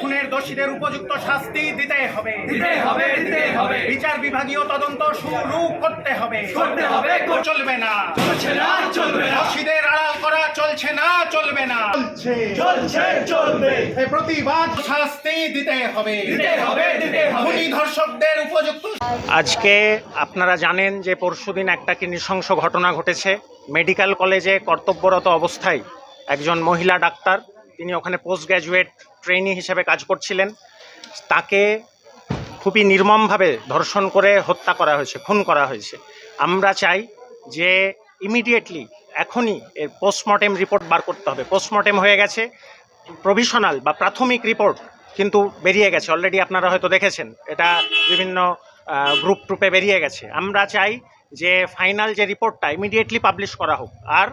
খুনের দোষীদের উপযুক্ত শাস্তি দিতে হবে। দিতে হবে দিতে হবে। বিচার বিভাগীয় তদন্ত শুরু করতে হবে। করতে হবে, চলবে না। চলছে না চলবে না। দোষীদের আড়াল করা চলছে না চলবে না। চলছে চলছে চলবে। এই প্রতিবাদ শাস্তি দিতে হবে। দিতে হবে দিতে হবে। খুনি ধর্ষকদের উপযুক্ত আজকে আপনারা জানেন যে পরশুদিন একটা কি নৃশংস ঘটনা ঘটেছে। মেডিকেল কলেজে কর্তব্যরত অবস্থায় একজন মহিলা ডাক্তার তিনি ওখানে পোস্ট গ্র্যাজুয়েট ট্রেনি হিসেবে কাজ করছিলেন। তাকে খুবই নির্মমভাবে ধর্ষণ করে হত্যা করা হয়েছে, খুন করা হয়েছে। আমরা চাই যে ইমিডিয়েটলি এখনই এর পোস্টমর্টেম রিপোর্ট বার করতে হবে। পোস্টমর্টেম হয়ে গেছে প্রভিশনাল বা প্রাথমিক রিপোর্ট কিন্তু বেরিয়ে গেছে। অলরেডি আপনারা হয়তো দেখেছেন, এটা বিভিন্ন গ্রুপ ট্রুপে বেরিয়ে গেছে। আমরা চাই যে ফাইনাল যে রিপোর্টটা ইমিডিয়েটলি পাবলিশ করা হোক। আর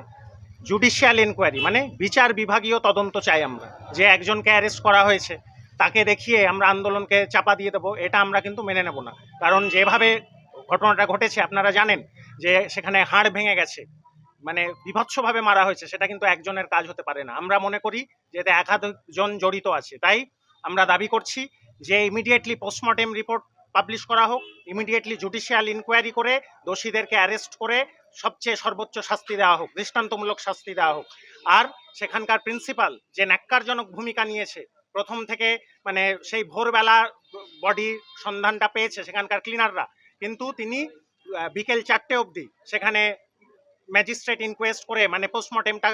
জুডিশিয়াল এনকোয়ারি মানে বিচার বিভাগীয় তদন্ত চাই আমরা। যে একজনকে অ্যারেস্ট করা হয়েছে, তাকে দেখিয়ে আমরা আন্দোলনকে চাপা দিয়ে দেবো, এটা আমরা কিন্তু মেনে নেব না। কারণ যেভাবে ঘটনাটা ঘটেছে, আপনারা জানেন যে সেখানে হাড় ভেঙে গেছে মানে বিভৎসভাবে মারা হয়েছে, সেটা কিন্তু একজনের কাজ হতে পারে না। আমরা মনে করি যে এতে একাধিকজন জড়িত আছে। তাই আমরা দাবি করছি যে ইমিডিয়েটলি পোস্টমর্টেম রিপোর্ট পাবলিশ করা হোক ইমিডিয়েটলি জুডিশিয়াল ইনকোয়ারি করে, দোষীদেরকে অ্যারেস্ট করে, সবচেয়ে সর্বোচ্চ শাস্তি দেওয়া হোক, দৃষ্টান্তমূলক শাস্তি দেওয়া হোক। আর সেখানকার প্রিন্সিপাল যে ন্যাক্কারজনক ভূমিকা নিয়েছে, প্রথম থেকে মানে সেই ভোরবেলা বডি সন্ধানটা পেয়েছে সেখানকার ক্লিনাররা কিন্তু তিনি বিকেল চারটে অবধি সেখানে ম্যাজিস্ট্রেট ইনকোয়েস্ট করে মানে পোস্টমর্টেমটা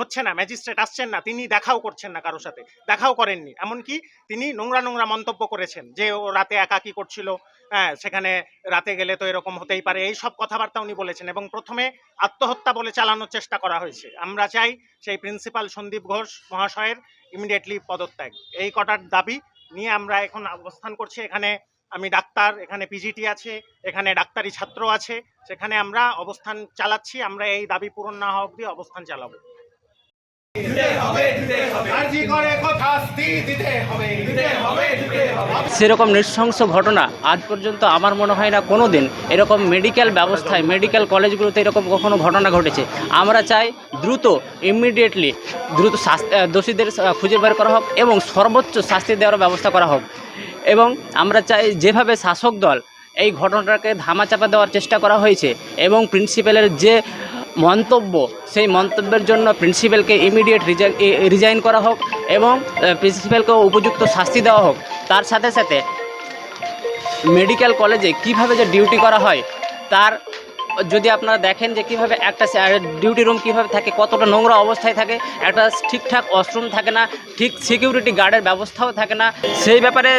হচ্ছে না ম্যাজিস্ট্রেট আসছেন না, তিনি দেখাও করছেন না কারোর সাথে, দেখাও করেননি। এমনকি তিনি নোংরা নোংরা মন্তব্য করেছেন যে ও রাতে একা কি করছিল হ্যাঁ সেখানে রাতে গেলে তো এরকম হতেই পারে, এই সব কথাবার্তা উনি বলেছেন এবং প্রথমে আত্মহত্যা বলে চালানোর চেষ্টা করা হয়েছে। আমরা চাই সেই প্রিন্সিপাল সন্দীপ ঘোষ মহাশয়ের ইমিডিয়েটলি পদত্যাগ। এই কটার দাবি নিয়ে আমরা এখন অবস্থান করছি এখানে আমি ডাক্তার, এখানে পিজিটি আছে, এখানে ডাক্তারি ছাত্র আছে, সেখানে আমরা অবস্থান চালাচ্ছি, আমরা এই দাবি পূরণ না হওয়া অবধি অবস্থান চালাবো। সেরকম নৃশংস ঘটনা আজ পর্যন্ত আমার মনে হয় না কোনো দিন এরকম মেডিকেল ব্যবস্থায় মেডিকেল কলেজগুলোতে এরকম কখনো ঘটনা ঘটেছে। আমরা চাই দ্রুত ইমিডিয়েটলি দ্রুত দোষীদের খুঁজে বের করা হোক এবং সর্বোচ্চ শাস্তি দেওয়ার ব্যবস্থা করা হোক। এবং আমরা চাই যেভাবে শাসক দল এই ঘটনাটাকে ধামাচাপা দেওয়ার চেষ্টা করা হয়েছে এবং প্রিন্সিপালের যে মন্তব্য, সেই মন্তব্যের জন্য প্রিন্সিপালকে ইমিডিয়েট রিজাইন করা হোক এবং প্রিন্সিপালকে উপযুক্ত শাস্তি দেওয়া হোক। তার সাথে সাথে মেডিকেল কলেজে কীভাবে যে ডিউটি করা হয়, তার যদি আপনারা দেখেন যে কীভাবে একটা ডিউটি রুম কীভাবে থাকে, কতটা নোংরা অবস্থায় থাকে, একটা ঠিকঠাক ওয়াশরুম থাকে না, ঠিক সিকিউরিটি গার্ডের ব্যবস্থাও থাকে না। সেই ব্যাপারে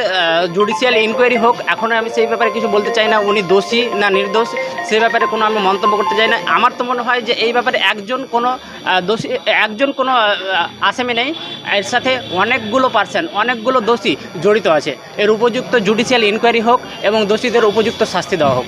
জুডিশিয়াল ইনকোয়ারি হোক, এখন আমি সেই ব্যাপারে কিছু বলতে চাই না, উনি দোষী না নির্দোষ, সেই ব্যাপারে কোনো আমি মন্তব্য করতে চাই না। আমার তো মনে হয় যে এই ব্যাপারে একজন কোনো দোষী, একজন কোনো আসামি নেই। এর সাথে অনেকগুলো পার্সন অনেকগুলো দোষী জড়িত আছে। এর উপযুক্ত জুডিশিয়াল ইনকোয়ারি হোক এবং দোষীদের উপযুক্ত শাস্তি দেওয়া হোক।